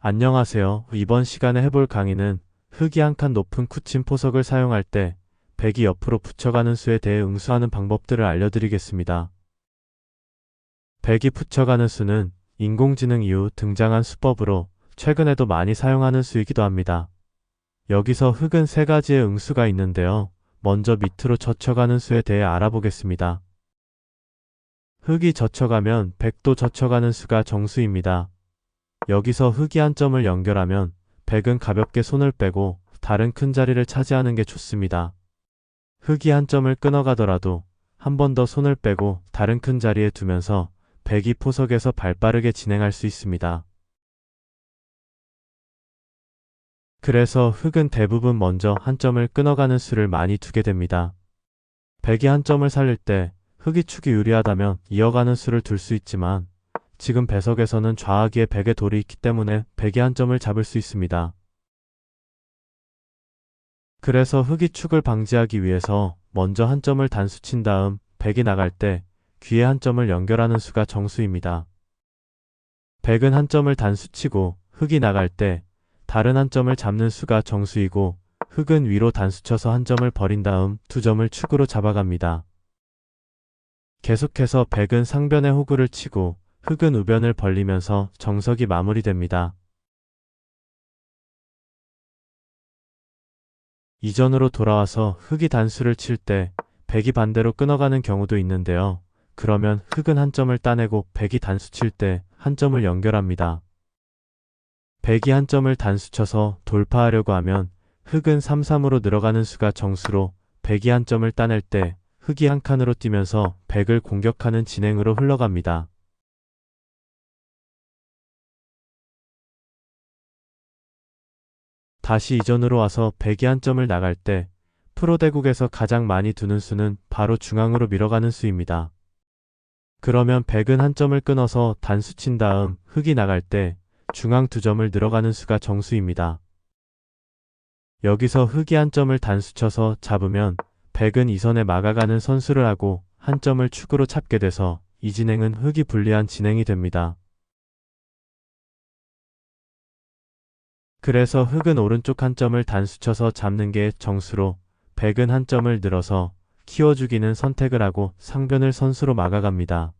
안녕하세요. 이번 시간에 해볼 강의는 흙이 한 칸 높은 쿠친 포석을 사용할 때 백이 옆으로 붙여가는 수에 대해 응수하는 방법들을 알려드리겠습니다. 백이 붙여가는 수는 인공지능 이후 등장한 수법으로 최근에도 많이 사용하는 수이기도 합니다. 여기서 흙은 세 가지의 응수가 있는데요. 먼저 밑으로 젖혀가는 수에 대해 알아보겠습니다. 흙이 젖혀가면 백도 젖혀가는 수가 정수입니다. 여기서 흙이 한 점을 연결하면 백은 가볍게 손을 빼고 다른 큰 자리를 차지하는 게 좋습니다. 흙이 한 점을 끊어가더라도 한 번 더 손을 빼고 다른 큰 자리에 두면서 백이 포석에서 발빠르게 진행할 수 있습니다. 그래서 흙은 대부분 먼저 한 점을 끊어가는 수를 많이 두게 됩니다. 백이 한 점을 살릴 때 흙이 축이 유리하다면 이어가는 수를 둘 수 있지만 지금 배석에서는 좌하기에 백의 돌이 있기 때문에 백이 한 점을 잡을 수 있습니다. 그래서 흙이 축을 방지하기 위해서 먼저 한 점을 단수 친 다음 백이 나갈 때 귀에 한 점을 연결하는 수가 정수입니다. 백은 한 점을 단수 치고 흙이 나갈 때 다른 한 점을 잡는 수가 정수이고 흙은 위로 단수 쳐서 한 점을 버린 다음 두 점을 축으로 잡아갑니다. 계속해서 백은 상변에 호구를 치고 흙은 우변을 벌리면서 정석이 마무리됩니다. 이전으로 돌아와서 흙이 단수를 칠 때 백이 반대로 끊어가는 경우도 있는데요. 그러면 흙은 한 점을 따내고 백이 단수 칠 때 한 점을 연결합니다. 백이 한 점을 단수 쳐서 돌파하려고 하면 흙은 3-3으로 늘어가는 수가 정수로 백이 한 점을 따낼 때 흙이 한 칸으로 뛰면서 백을 공격하는 진행으로 흘러갑니다. 다시 이전으로 와서 백이 한 점을 나갈 때 프로대국에서 가장 많이 두는 수는 바로 중앙으로 밀어가는 수입니다. 그러면 백은 한 점을 끊어서 단수 친 다음 흙이 나갈 때 중앙 두 점을 늘어가는 수가 정수입니다. 여기서 흙이 한 점을 단수 쳐서 잡으면 백은 이선에 막아가는 선수를 하고 한 점을 축으로 잡게 돼서 이 진행은 흙이 불리한 진행이 됩니다. 그래서 흙은 오른쪽 한 점을 단수 쳐서 잡는 게 정수로 백은 한 점을 늘어서 키워주기는 선택을 하고 상변을 선수로 막아갑니다.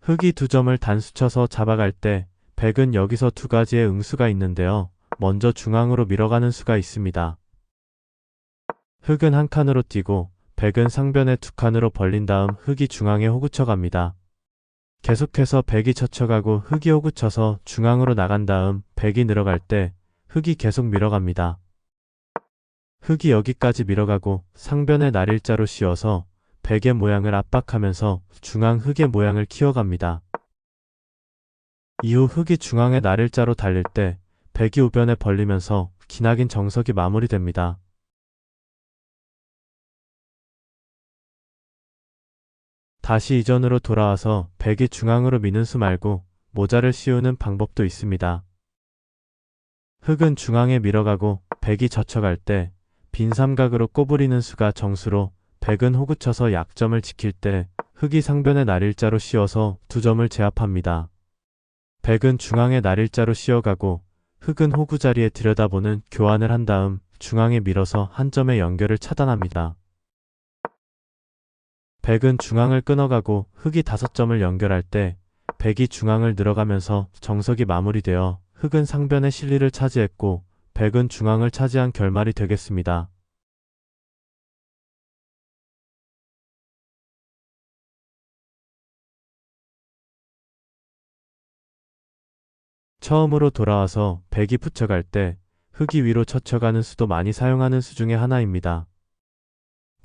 흙이 두 점을 단수 쳐서 잡아갈 때 백은 여기서 두 가지의 응수가 있는데요. 먼저 중앙으로 밀어가는 수가 있습니다. 흙은 한 칸으로 뛰고 백은 상변에 두 칸으로 벌린 다음 흙이 중앙에 호구쳐 갑니다. 계속해서 백이 젖혀가고 흙이 호구쳐서 중앙으로 나간 다음 백이 늘어갈 때 흙이 계속 밀어갑니다. 흙이 여기까지 밀어가고 상변에 날일자로 씌워서 백의 모양을 압박하면서 중앙 흙의 모양을 키워갑니다. 이후 흙이 중앙에 날일자로 달릴 때 백이 우변에 벌리면서 기나긴 정석이 마무리됩니다. 다시 이전으로 돌아와서 백이 중앙으로 미는 수 말고 모자를 씌우는 방법도 있습니다. 흙은 중앙에 밀어가고 백이 젖혀갈 때 빈 삼각으로 꼬부리는 수가 정수로 백은 호구쳐서 약점을 지킬 때 흙이 상변에 날일자로 씌워서 두 점을 제압합니다. 백은 중앙에 날일자로 씌어가고 흙은 호구 자리에 들여다보는 교환을 한 다음 중앙에 밀어서 한 점의 연결을 차단합니다. 백은 중앙을 끊어가고 흙이 다섯 점을 연결할 때 백이 중앙을 늘어가면서 정석이 마무리되어 흙은 상변의 실리를 차지했고 백은 중앙을 차지한 결말이 되겠습니다. 처음으로 돌아와서 백이 붙여갈 때 흙이 위로 젖혀가는 수도 많이 사용하는 수 중에 하나입니다.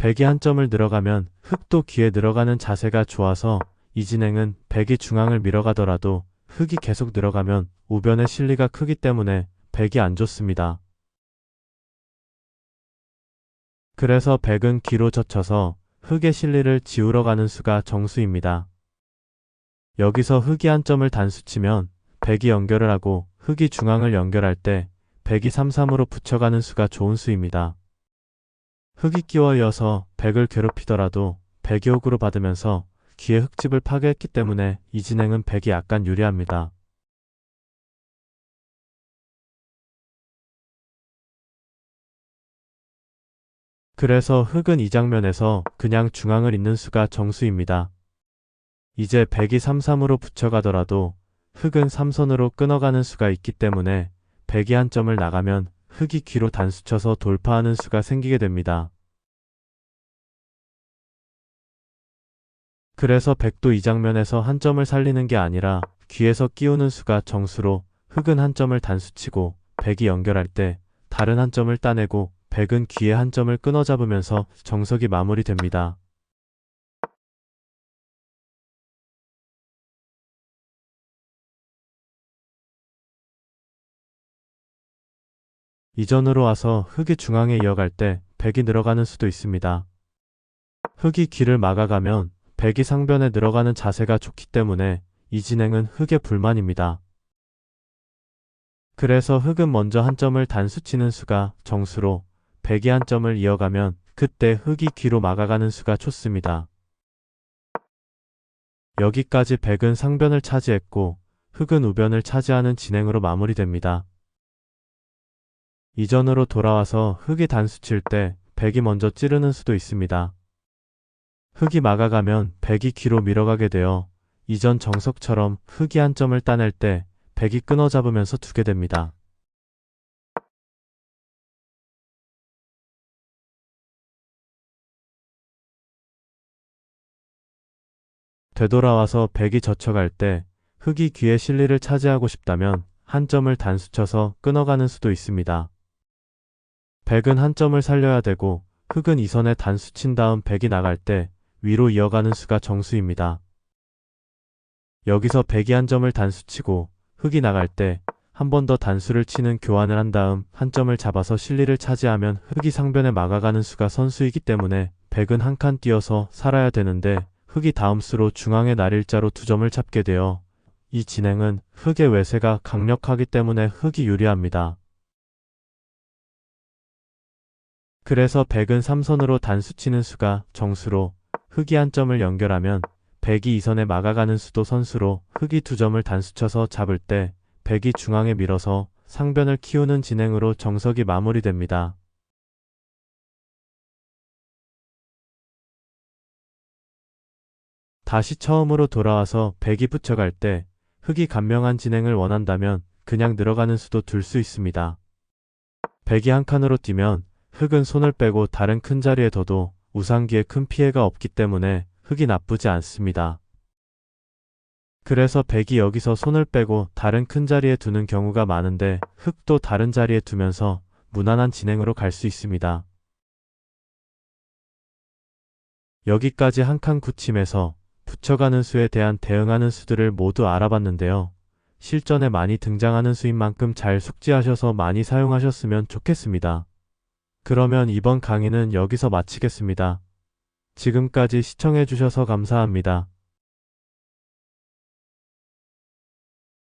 백이 한 점을 늘어가면 흙도 귀에 늘어가는 자세가 좋아서 이 진행은 백이 중앙을 밀어가더라도 흙이 계속 늘어가면 우변의 실리가 크기 때문에 백이 안 좋습니다. 그래서 백은 귀로 젖혀서 흙의 실리를 지우러 가는 수가 정수입니다. 여기서 흙이 한 점을 단수치면 백이 연결을 하고 흙이 중앙을 연결할 때 백이 3-3으로 붙여가는 수가 좋은 수입니다. 흙이 끼워여서 백을 괴롭히더라도 백이 옥으로 받으면서 귀의 흙집을 파괴했기 때문에 이 진행은 백이 약간 유리합니다. 그래서 흙은 이 장면에서 그냥 중앙을 잇는 수가 정수입니다. 이제 백이 33으로 붙여가더라도 흙은 3선으로 끊어가는 수가 있기 때문에 백이 한 점을 나가면 흙이 귀로 단수쳐서 돌파하는 수가 생기게 됩니다. 그래서 백도 이 장면에서 한 점을 살리는 게 아니라 귀에서 끼우는 수가 정수로 흙은 한 점을 단수치고 백이 연결할 때 다른 한 점을 따내고 백은 귀의 한 점을 끊어 잡으면서 정석이 마무리됩니다. 이전으로 와서 흙이 중앙에 이어갈 때 백이 늘어가는 수도 있습니다. 흙이 귀를 막아가면 백이 상변에 늘어가는 자세가 좋기 때문에 이 진행은 흙의 불만입니다. 그래서 흙은 먼저 한 점을 단수치는 수가 정수로 백이 한 점을 이어가면 그때 흙이 귀로 막아가는 수가 좋습니다. 여기까지 백은 상변을 차지했고 흙은 우변을 차지하는 진행으로 마무리됩니다. 이전으로 돌아와서 흙이 단수 칠 때 백이 먼저 찌르는 수도 있습니다. 흙이 막아가면 백이 귀로 밀어가게 되어 이전 정석처럼 흙이 한 점을 따낼 때 백이 끊어 잡으면서 두게 됩니다. 되돌아와서 백이 젖혀갈 때 흙이 귀의 실리를 차지하고 싶다면 한 점을 단수쳐서 끊어가는 수도 있습니다. 백은 한 점을 살려야 되고 흙은 이 선에 단수 친 다음 백이 나갈 때 위로 이어가는 수가 정수입니다. 여기서 백이 한 점을 단수 치고 흙이 나갈 때 한 번 더 단수를 치는 교환을 한 다음 한 점을 잡아서 실리를 차지하면 흙이 상변에 막아가는 수가 선수이기 때문에 백은 한 칸 뛰어서 살아야 되는데 흙이 다음 수로 중앙의 날일자로 두 점을 잡게 되어 이 진행은 흙의 외세가 강력하기 때문에 흙이 유리합니다. 그래서 백은 3선으로 단수치는 수가 정수로 흙이 한 점을 연결하면 백이 이선에 막아가는 수도 선수로 흙이 두 점을 단수쳐서 잡을 때 백이 중앙에 밀어서 상변을 키우는 진행으로 정석이 마무리됩니다. 다시 처음으로 돌아와서 백이 붙여갈 때 흙이 간명한 진행을 원한다면 그냥 늘어가는 수도 둘 수 있습니다. 백이 한 칸으로 뛰면 흙은 손을 빼고 다른 큰 자리에 둬도 우상기에 큰 피해가 없기 때문에 흙이 나쁘지 않습니다. 그래서 백이 여기서 손을 빼고 다른 큰 자리에 두는 경우가 많은데 흙도 다른 자리에 두면서 무난한 진행으로 갈 수 있습니다. 여기까지 한 칸 굳힘에서 붙여가는 수에 대한 대응하는 수들을 모두 알아봤는데요. 실전에 많이 등장하는 수인 만큼 잘 숙지하셔서 많이 사용하셨으면 좋겠습니다. 그러면 이번 강의는 여기서 마치겠습니다. 지금까지 시청해주셔서 감사합니다.